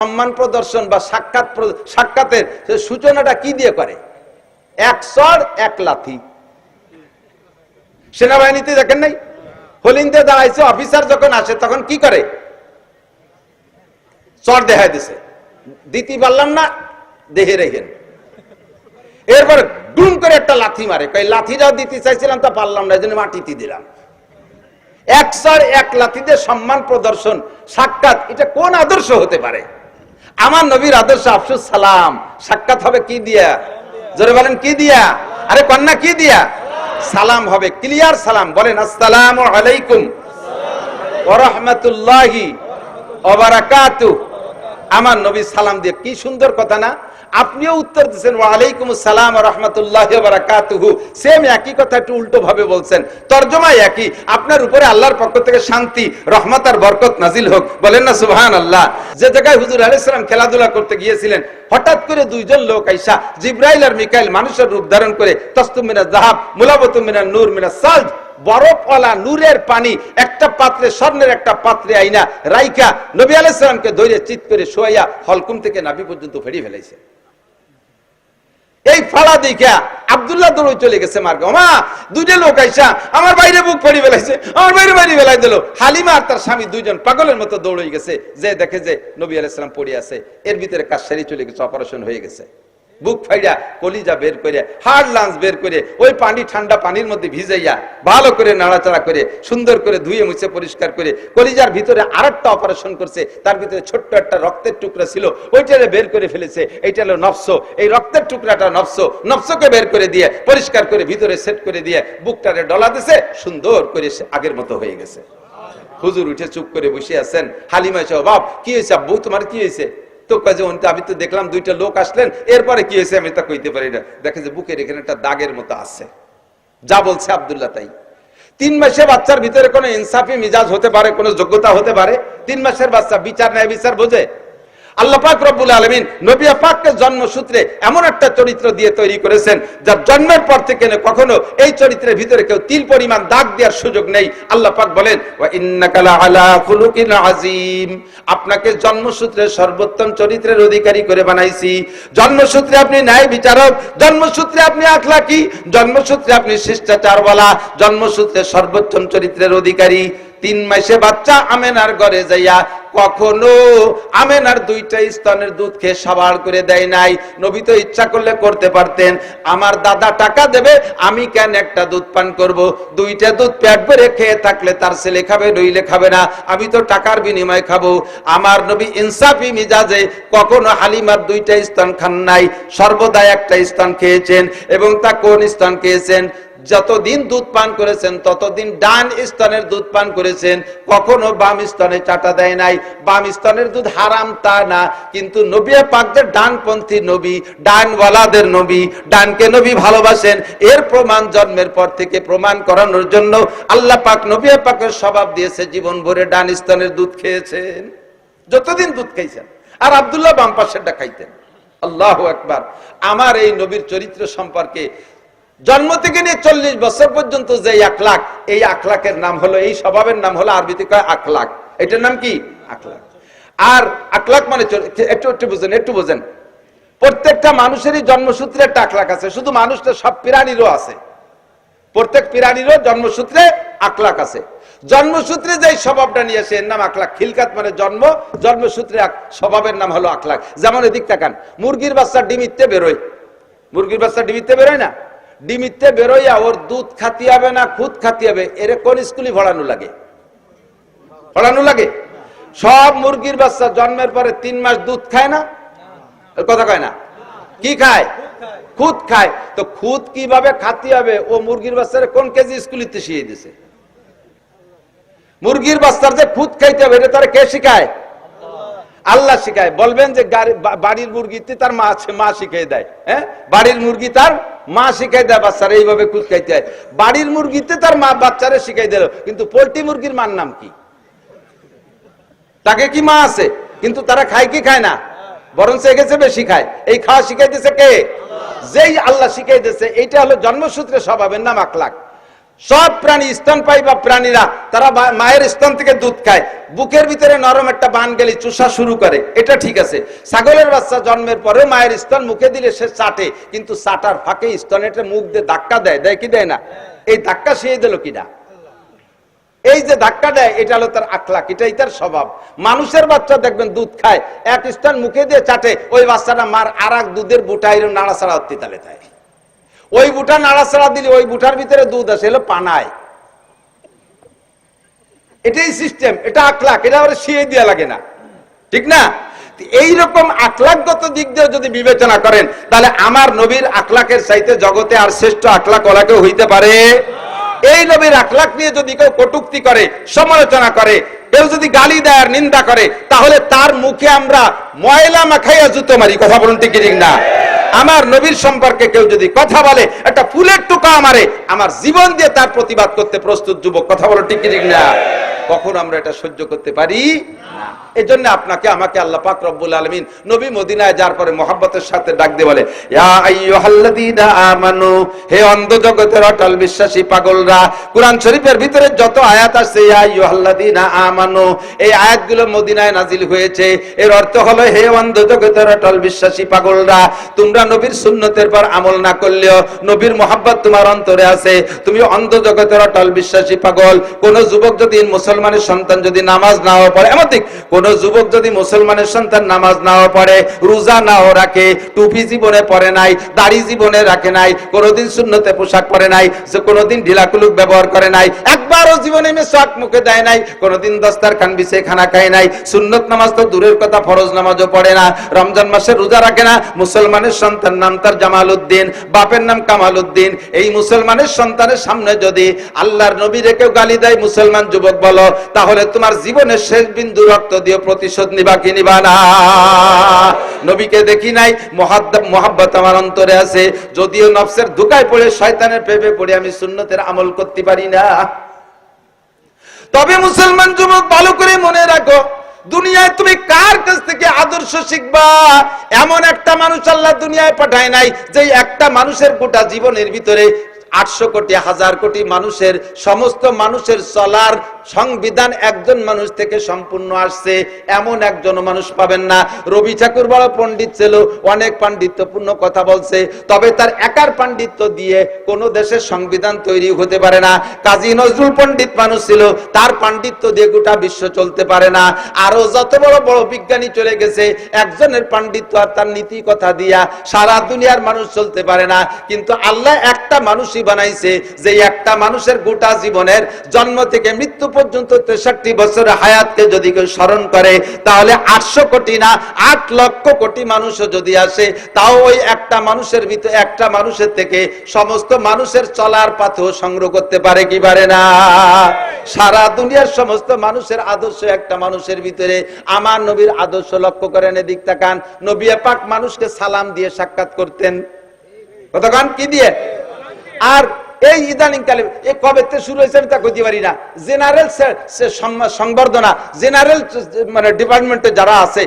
সম্মান প্রদর্শন বা সাক্ষাৎ সাক্ষাতের সূচনাটা কি দিয়ে করে? এক সর এক লাথি। সেনাবাহিনীতে দেখেন নাই? হলিন্দে দাঁড়াইছে, অফিসার যখন আসে তখন কি করে? চর দেখাই দিছে। দিতে পারলাম না, দেহে রেখেন। এরপর ডুম করে একটা লাথি মারে। কই লাথিটাও দিতে চাইছিলাম তা পারলাম না এই জন্য মাটিতে দিলাম। এক সর এক লাথিতে সম্মান প্রদর্শন, সাক্ষাৎ, এটা কোন আদর্শ হতে পারে? আমার নবীর আদর্শ আফসুস সালাম। সাক্ষাৎ হবে কি দিয়া? জোরে বলেন, কি দিয়া? আরে কন্যা, কি দিয়া? সালাম হবে, ক্লিয়ার সালাম। বলেন, আসসালাম আলাইকুম। ওয়া রাহমাতুল্লাহি ওয়া আমার নবী সালাম দিয়ে কি সুন্দর কথা না? আপনিও উত্তর দিচ্ছেন ওয়ালাইকুম আসসালাম রহমতুল্লাহ বারাকাতুহু। সেম একই কথা একটু উল্টো ভাবে বলছেন। তর্জমা একই। আপনার উপরে আল্লাহর পক্ষ থেকে শান্তি, রহমত আর বরকত নাজিল হোক। বলেন না সুবহান আল্লাহ যে জায়গায় হুজুর আলাইহিস সালাম খেলাধুলা করতে গিয়েছিলেন, হঠাৎ করে দুইজন লোক আইসা জিব্রাইল আর মিকাইল মানুষের রূপ ধারণ করে তস্তুম মিনা জাহাব মুলাবতুম মিনা নূর, মিনা সালজ। বরফওয়ালা নূরের পানি একটা পাত্রে, স্বর্ণের একটা পাত্রে আইনা রাইকা নবী আলাইহিস সালামকে ধরে চিত করে শোয়াইয়া হলকুম থেকে নাবি পর্যন্ত ফেরিয়ে ফেলাইছে। এই ফাড়া দেখা আবদুল্লাহ দৌড়ে চলে গেছে মার্গ। মা দুইটা লোক আইসা আমার বাইরে বুক পড়ি বেলাইছে আমার বাইরে বাইরে বেলাই দিল। হালিমা আর তার স্বামী দুইজন পাগলের মতো দৌড়ে গেছে, যে দেখে যে নবী আলাইসালাম পড়ে আছে, এর ভিতরে কাজ সারি চলে গেছে অপারেশন হয়ে গেছে। বুক ফাইড়া, কলিজা বের করে হার্ড লাঞ্চ বের করে, ওই পানি ঠান্ডা পানির মধ্যে ভিজাইয়া ভালো করে নাড়াচাড়া করে, সুন্দর করে ধুয়ে মুছে পরিষ্কার করে, কলিজার ভিতরে আরেকটা অপারেশন করছে, তার ভিতরে ছোট্ট একটা রক্তের টুকরা ছিল, ওইটারে বের করে ফেলেছে, এইটা হলো নফস, এই রক্তের টুকরাটা নফস, নফসকে বের করে দিয়ে পরিষ্কার করে ভিতরে সেট করে দিয়ে বুকটারে ডলা দিছে, সুন্দর করে সে আগের মতো হয়ে গেছে। হুজুর উঠে চুপ করে বসে আছেন, হালিমা এসে বাপ, কি হয়েছে আব্বু, তোমার কি হয়েছে? তো কাজে আমি তো দেখলাম দুইটা লোক আসলেন, এরপরে কি হয়েছে আমি তা কইতে পারি না। দেখে যে বুকের এখানে একটা দাগের মতো আছে। যা বলছে আব্দুল্লাহ তাই। তিন মাসে বাচ্চার ভিতরে কোনো ইনসাফি, মিজাজ হতে পারে, কোনো যোগ্যতা হতে পারে। তিন মাসের বাচ্চা বিচার, ন্যায় বিচার বোঝে। রব্বুল আলমিন নবিয়া পাককে জন্মসূত্রে এমন একটা চরিত্র দিয়ে তৈরি করেছেন, যার জন্মের পর থেকে কখনো এই চরিত্রের ভিতরে কেউ তিল পরিমাণ দাগ দেওয়ার সুযোগ নেই। বলেন আপনাকে জন্মসূত্রে সর্বোত্তম চরিত্রের অধিকারী করে বানাইছি। জন্মসূত্রে আপনি ন্যায় বিচারক, জন্মসূত্রে আপনি আখলাকি, জন্মসূত্রে আপনি শিষ্টাচারওয়ালা, জন্মসূত্রে সর্বোত্তম চরিত্রের অধিকারী। তিন মাসে বাচ্চা আমেনার ঘরে যাইয়া কখনো আমেনার দুইটা স্তনের দুধ খেয়ে সাবাল করে দেয় নাই। নবী তো ইচ্ছা করলে করতে পারতেন। আমার দাদা টাকা দেবে, আমি কেন একটা দুধ পান করব? দুইটা দুধ পেট ভরে খেয়ে থাকলে তার ছেলে খাবে, নইলে খাবে না। আমি তো টাকার বিনিময়ে খাব। আমার নবী ইনসাফি মিজাজে কখনো হালিমার দুইটা স্তন খান নাই। সর্বদা একটা স্তন খেয়েছেন এবং তা কোন স্তন খেয়েছেন? যতদিন দুধ পান করেছেন, ততদিন ডান স্তনের দুধ পান করেছেন, কখনো বাম স্তনে চাটা দেয় নাই। বাম স্তনের দুধ হারাম তা না, কিন্তু নবিয়া পাকদের ডানপন্থী নবী, ডানওয়ালাদের নবী, ডানকে নবী ভালোবাসেন, এর প্রমাণ জন্মের পর থেকে প্রমাণ করানোর জন্য আল্লাহ পাক নবিয়া পাকের স্বভাব দিয়েছে, জীবন ভরে ডান স্তনের দুধ খেয়েছেন। যতদিন দুধ খাইছেন, আর আব্দুল্লাহ বাম পাশেরটা খাইতেন। আল্লাহ একবার আমার এই নবীর চরিত্র সম্পর্কে জন্ম থেকে নিয়ে চল্লিশ বছর পর্যন্ত যে আখলাক এই আখলাকের নাম হলো, এই স্বভাবের নাম হলো আরবিতে কয় আখলাক এটার নাম কি? আখলাক আর আখলাক মানে একটু একটু বুঝেন একটু বুঝেন। প্রত্যেকটা মানুষেরই জন্মসূত্রে একটা আখলাক আছে, শুধু মানুষটা, সব প্রাণীরও আছে। প্রত্যেক প্রাণীরও জন্মসূত্রে আখলাক আছে। জন্মসূত্রে যে স্বভাবটা নিয়ে আসে, এর নাম আখলাক খিলকাত মানে জন্ম, জন্মসূত্রে স্বভাবের নাম হলো আখলাক যেমন এদিক তাকান, মুরগির বাচ্চা ডিমিতে বেরোয়। মুরগির বাচ্চা ডিমিতে বেরোয় না? ডিমিতে বেরোইয়া ওর দুধ খাতি হবে না, খুদ খাতি হবে এর কোন স্কুলে ভরানো লাগে? ভরানো লাগে? সব মুরগির বাচ্চা জন্মের পরে তিন মাস দুধ খায় না? কথা কয় না? কি খায়? খুদ খায়। তো খুদ কীভাবে খাতি হবে ও মুরগির বাচ্চারে কোন কেজি স্কুলিতে শিখিয়ে দিছে? মুরগির বাচ্চার যে খুদ খাইতে হবে, এটা তারা কে শিখায়? আল্লাহ শিখায়। বলবেন যে বাড়ির মুরগিতে তার মা আছে, মা শিখাই দেয়। হ্যাঁ? বাড়ির মুরগি তার মা শিখাই দেয়, বাচ্চারা এইভাবে কুচকাইতে হয়। বাড়ির মুরগিতে তার মা বাচ্চারা শিখাই দিল, কিন্তু পোলট্রি মুরগির মার নাম কি? তাকে কি মা আছে? কিন্তু তারা খায় কি খায় না? বরং সে গেছে বেশি খায় এই খাওয়া শিখাইতেছে কে? যেই আল্লাহ শিখাইতেছে, এইটা হলো জন্মসূত্রে স্বভাবের নাম আখলাক সব প্রাণী স্তনপায়ী বা প্রাণীরা, তারা মায়ের স্তন থেকে দুধ খায়। বুকের ভিতরে নরম একটা বান গেলে চুষা শুরু করে। এটা ঠিক আছে। ছাগলের বাচ্চা জন্মের পরে মায়ের স্তন মুখে দিলে সে চাটে, কিন্তু চাটার ফাঁকে স্তনেটা মুখ দিয়ে ধাক্কা দেয়। দেয় কি দেয় না? এই ধাক্কা সে দিল কিনা? এই যে ধাক্কা দেয়, এটা হলো তার আখলাক এটাই তার স্বভাব। মানুষের বাচ্চা দেখবেন দুধ খায়, এক স্থান মুখে দিয়ে চাটে, ওই বাচ্চাটা মার আর দুধের বুটা এরকম নাড়াচাড়া তালে তাই ওই বুটা নাড়াচাড়া দিলে, ওই বুটার ভিতরে দুধ আসে এলো পানায়। এটাই সিস্টেম এটা আখলাক এটা আবার শিয়ে দেওয়া লাগে না। ঠিক না? এইরকম আখলাকগত দিক দিয়ে যদি বিবেচনা করেন, তাহলে আমার নবীর আখলাকের চাইতে জগতে আর শ্রেষ্ঠ আখলাক ওলা হইতে পারে? এই নবীর আখলাক নিয়ে যদি কেউ কটুক্তি করে, সমালোচনা করে, কেউ যদি গালি দেয় আর নিন্দা করে, তাহলে তার মুখে আমরা ময়লা মাখাইয়া জুতো মারি, কথা বলুন ঠিক না? আমার নবীর সম্পর্কে কেউ যদি কথা বলে, একটা ফুলের টুকা আমারে, আমার জীবন দিয়ে তার প্রতিবাদ করতে প্রস্তুত যুবক, কথা বলো ঠিক না? কখন আমরা এটা সহ্য করতে পারি এই জন্য আপনাকে, আমাকে আল্লাহ পাক রব্বুল আলমিন নবী মদিনায় যার পরে মোহাব্বতের সাথে ডাক দিয়ে বলে আমানু, হে অন্ধ জগতের অটল বিশ্বাসী পাগলরা, কোরআন শরীফের ভিতরে যত আয়াত আছে আমানু, এই আয়াতগুলো মদিনায় নাজিল হয়েছে। এর অর্থ হলো, হে অন্ধ জগতের অটল বিশ্বাসী পাগলরা, তোমরা নবীর সুন্নতের পর আমল না করলেও নবীর মোহাব্বত তোমার অন্তরে আছে। তুমি অন্ধ জগতের অটল বিশ্বাসী পাগল। কোন যুবক যদি মুসলমানের সন্তান যদি নামাজ নাও পড়ে, এমন ঠিক, কোন যুবক যদি মুসলমানের সন্তান নামাজ নাও পড়ে, রোজা নাও রাখে, টুপি জীবনে পরে নাই, দাড়ি জীবনে রাখে নাই, কোনোদিন শূন্যতে পোশাক পরে নাই কোনোদিন ঢিলাকুলুক ব্যবহার করে নাই, একবারও জীবনে মেসওয়াক মুখে দেয় নাই, কোনোদিন দস্তার খান বিছে খানা খায় নাই, সুন্নত নামাজ তো দূরের কথা, ফরজ নামাজও পড়ে না, রমজান মাসে রোজা রাখে না, মুসলমানের সন্তান নাম তার জামাল উদ্দিন বাপের নাম কামাল উদ্দিন এই মুসলমানের সন্তানের সামনে যদি আল্লাহর নবী রেখেও গালি দেয়, মুসলমান যুবক বলো তাহলে তোমার জীবনের শেষ বিন্দু রক্ত দিয়ে প্রতিশোধ নিবা কি নিবা না? নবীকে দেখি নাই মোহাব্বত আমার অন্তরে আছে। যদিও নফসের ধোকায় পড়ে, শয়তানের প্রেমে পড়ে আমি সুন্নতের আমল করতে পারি না। তবে মুসলমান যুবক, ভালো করে মনে রাখো, দুনিয়ায় তুমি কার কাছ থেকে আদর্শ শিখবা? এমন একটা মানুষ আল্লাহ দুনিয়ায় পাঠায় নাই যে একটা মানুষের গোটা জীবনের ভিতরে আটশো কোটি, হাজার কোটি মানুষের, সমস্ত মানুষের চলার সংবিধান একজন মানুষ থেকে সম্পূর্ণ আসছে, এমন একজন মানুষ পাবেন না। রবি ঠাকুর বড় পণ্ডিত ছিল, অনেক পাণ্ডিত্যপূর্ণ কথা বলছে, তবে তার একার পাণ্ডিত্য দিয়ে কোন দেশের সংবিধান তৈরি হতে পারে না। কাজী নজরুল পণ্ডিত মানুষ ছিল, তার পাণ্ডিত্য দিয়ে গোটা বিশ্ব চলতে পারে না। আরও যত বড় বড় বিজ্ঞানী চলে গেছে, একজনের পাণ্ডিত্য আর তার নীতি কথা দিয়া সারা দুনিয়ার মানুষ চলতে পারে না। কিন্তু আল্লাহ একটা মানুষই বানাইছে যে একটা মানুষের গোটা জীবনের জন্ম থেকে মৃত্যু পর্যন্ত তেষট্টি বছরের হায়াতকে যদি কেউ স্মরণ করে, তাহলে আটশো কোটি না, আট লক্ষ কোটি মানুষও যদি আসে, তাও ওই একটা মানুষের ভিতরে, একটা মানুষের থেকে সমস্ত মানুষের চলার পাথেও সংগ্রহ করতে পারে কি পারে না? সারা দুনিয়ার সমস্ত মানুষের আদর্শ একটা মানুষের ভিতরে। আমার নবীর আদর্শ লক্ষ্য করেন এদিক তাকান। নবী পাক মানুষকে সালাম দিয়ে সাক্ষাৎ করতেন। কতক্ষণ কি দিয়ে? আর এই ইদানিং কালে এই কবে থেকে শুরু হয়েছে আমি তা কইতে পারি না। জেনারেল সংবর্ধনা, জেনারেল মানে ডিপার্টমেন্টে যারা আছে,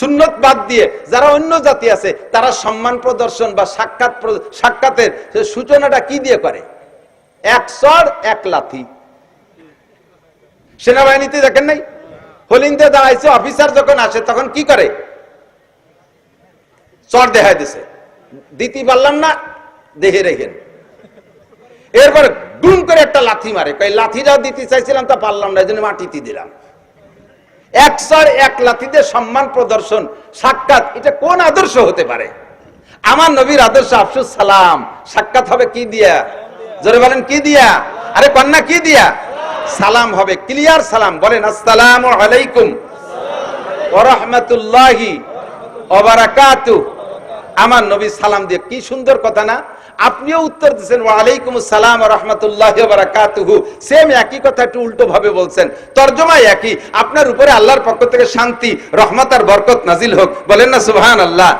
সুন্নত বাদ দিয়ে যারা অন্য জাতি আছে, তারা সম্মান প্রদর্শন বা সাক্ষাৎ সাক্ষাতের সূচনাটা কি দিয়ে করে? এক সর এক লাথি। সেনাবাহিনীতে দেখেন নাই? হলিন্দে দাঁড়াইছে, অফিসার যখন আসে, তখন কি করে? চর দেখাই দিছে। দিতে পারলাম না, দেহে রেখেন। এরপরে ডুম করে একটা লাথি মারে। কই লাথিটাও দিতে চাইছিলাম তা পারলাম না, এই মাটিতে দিলাম। এক এক লাথিতে সম্মান প্রদর্শন, সাক্ষাৎ। এটা কোন আদর্শ হতে পারে? আমার নবীর আদর্শ আফসুস সালাম। সাক্ষাৎ হবে কি দিয়া? জোরে বলেন, কি দিয়া? আরে কন্যা, কি দিয়া? সালাম হবে, ক্লিয়ার সালাম। বলেন, আসসালামু আলাইকুম ওয়া রাহমাতুল্লাহি ওয়া আমার নবী সালাম দিয়ে, কি সুন্দর কথা না? আপনিও উত্তর দিচ্ছেন ওয়ালাইকুম আসসালাম রহমতুল্লাহ বারাকাতুহু। সেম একই কথা একটু উল্টো ভাবে বলছেন। তর্জমা একই। আপনার উপরে আল্লাহর পক্ষ থেকে শান্তি, রহমত আর বরকত নাজিল হোক। বলেন না সুহান আল্লাহ